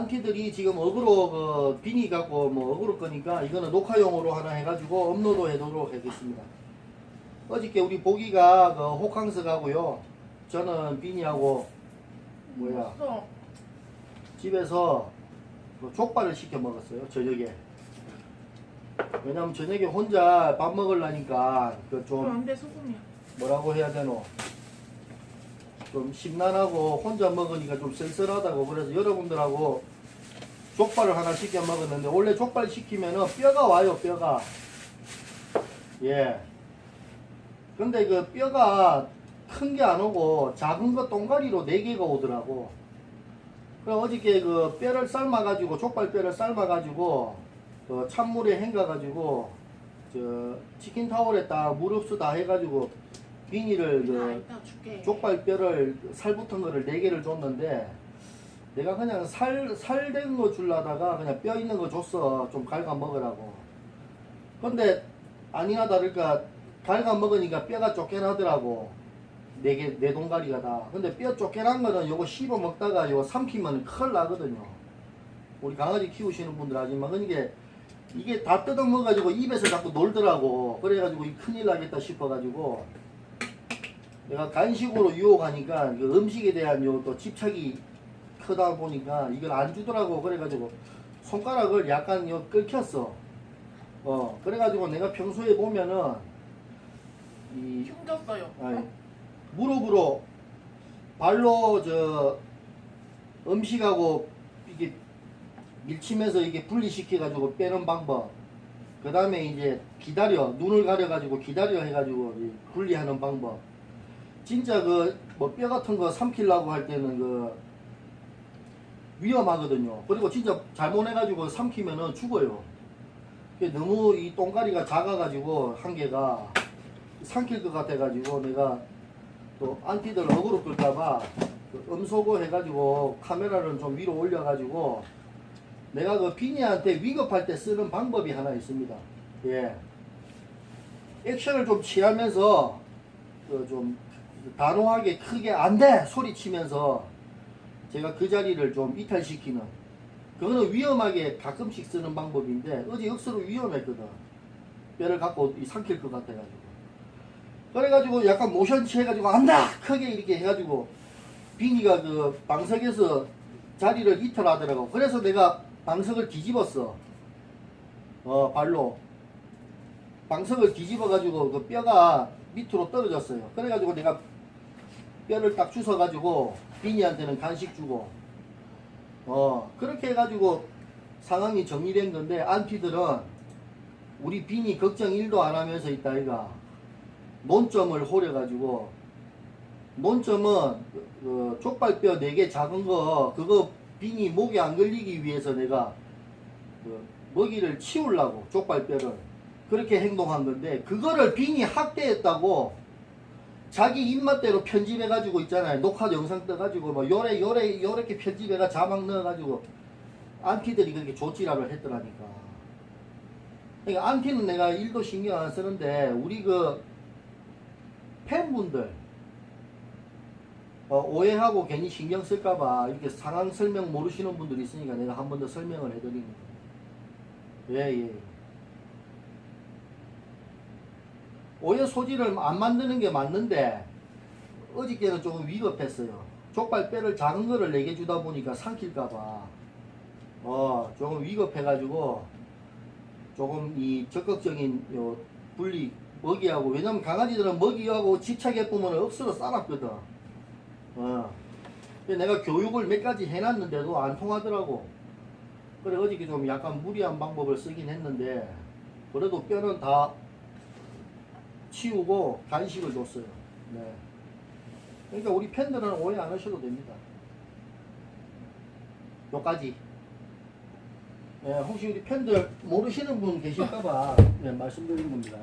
안티들이 지금 어그로 그 비니 갖고 뭐 어그로 거니까 이거는 녹화용으로 하나 해가지고 업로드 해도록 하겠습니다. 어저께 우리 보기가 그 호캉스 가고요. 저는 비니하고 뭐야 없어. 집에서 그 족발을 시켜 먹었어요 저녁에. 왜냐면 저녁에 혼자 밥 먹으려니까 그좀 안돼 소금이야. 뭐라고 해야 되노? 좀 심란하고 혼자 먹으니까 좀 쓸쓸하다고 그래서 여러분들하고 족발을 하나 시켜 먹었는데 원래 족발 시키면은 뼈가 와요 뼈가. 예. 근데 그 뼈가 큰 게 안 오고 작은 거 똥가리로 네 개가 오더라고. 그래 어저께 그 뼈를 삶아 가지고 족발 뼈를 삶아 가지고 그 찬물에 헹가 가지고 저 치킨 타월에 딱 물 흡수 다 해가지고 비닐을 나그 이따 줄게. 족발뼈를 살 붙은 거를 네 개를 줬는데 내가 그냥 살 살된 거 줄라다가 그냥 뼈 있는 거 줬어. 좀 갈가 먹으라고. 근데 아니나 다를까 갈가 먹으니까 뼈가 쫓겨나더라고. 네개네 동가리가 다. 근데 뼈 쫓겨난 거는 요거 씹어 먹다가 요거 삼키면 큰일 나거든요. 우리 강아지 키우시는 분들 아지만 이게 이게 다 뜯어 먹어가지고 입에서 자꾸 놀더라고. 그래가지고 이 큰일 나겠다 싶어가지고 내가 간식으로 유혹하니까 그 음식에 대한 요또 집착이 크다 보니까 이걸 안 주더라고 그래가지고 손가락을 약간 요 끓였어 어 그래가지고 내가 평소에 보면은 이 흉졌어요. 아이, 무릎으로 발로 저 음식하고 이게 밀치면서 이게 분리시켜가지고 빼는 방법. 그 다음에 이제 기다려 눈을 가려가지고 기다려 해가지고 이 분리하는 방법. 진짜 그 뭐 뼈 같은 거 삼키려고 할 때는 그 위험하거든요. 그리고 진짜 잘못해가지고 삼키면은 죽어요. 너무 이 똥가리가 작아가지고 한 개가 삼킬 것 같아가지고 내가 또 안티들 어그로 끌까봐 그 음소거 해가지고 카메라를 좀 위로 올려가지고 내가 그 비니한테 위급할 때 쓰는 방법이 하나 있습니다. 예. 액션을 좀 취하면서 그좀 단호하게 크게 안 돼! 소리 치면서 제가 그 자리를 좀 이탈시키는 그거는 위험하게 가끔씩 쓰는 방법인데 어제 억수로 위험했거든. 뼈를 갖고 이 삼킬 것 같아가지고. 그래가지고 약간 모션 취해가지고 안다 크게 이렇게 해가지고 비니가 그 방석에서 자리를 이탈하더라고 그래서 내가 방석을 뒤집었어 어 발로 방석을 뒤집어가지고 그 뼈가 밑으로 떨어졌어요. 그래가지고 내가 뼈를 딱 주워가지고 비니한테는 간식 주고 어 그렇게 해가지고 상황이 정리된 건데 안티들은 우리 비니 걱정 1도 안 하면서 있다 이가 논점을 호려가지고. 논점은 그, 그 족발뼈 4개 작은 거 그거 빙이 목에 안 걸리기 위해서 내가 그 먹이를 치우려고 족발뼈를 그렇게 행동한 건데 그거를 빙이 학대했다고 자기 입맛대로 편집해가지고 있잖아요 녹화 영상 떠가지고 뭐 요래 요래 요렇게 편집해가 자막 넣어가지고 안티들이 그렇게 조치라를 했더라니까 그러니까 안티는 내가 일도 신경 안 쓰는데 우리 그 팬분들 어, 오해하고 괜히 신경 쓸까봐 이렇게 상황 설명 모르시는 분들이 있으니까 내가 한 번 더 설명을 해드리는 거예요. 예, 예. 오해 소지를 안 만드는 게 맞는데 어저께는 조금 위급했어요. 족발 뼈를 작은 거를 내게 주다 보니까 삼킬까봐 어 조금 위급해가지고 조금 이 적극적인 요 분리 먹이하고 왜냐면 강아지들은 먹이하고 집착해 보면 억수로 싸놨거든. 어. 내가 교육을 몇 가지 해놨는데도 안 통하더라고. 그래 어저께 좀 약간 무리한 방법을 쓰긴 했는데 그래도 뼈는 다 치우고 간식을 줬어요. 네. 그러니까 우리 팬들은 오해 안 하셔도 됩니다. 요까지. 네, 혹시 우리 팬들 모르시는 분 계실까봐 네, 말씀드린 겁니다.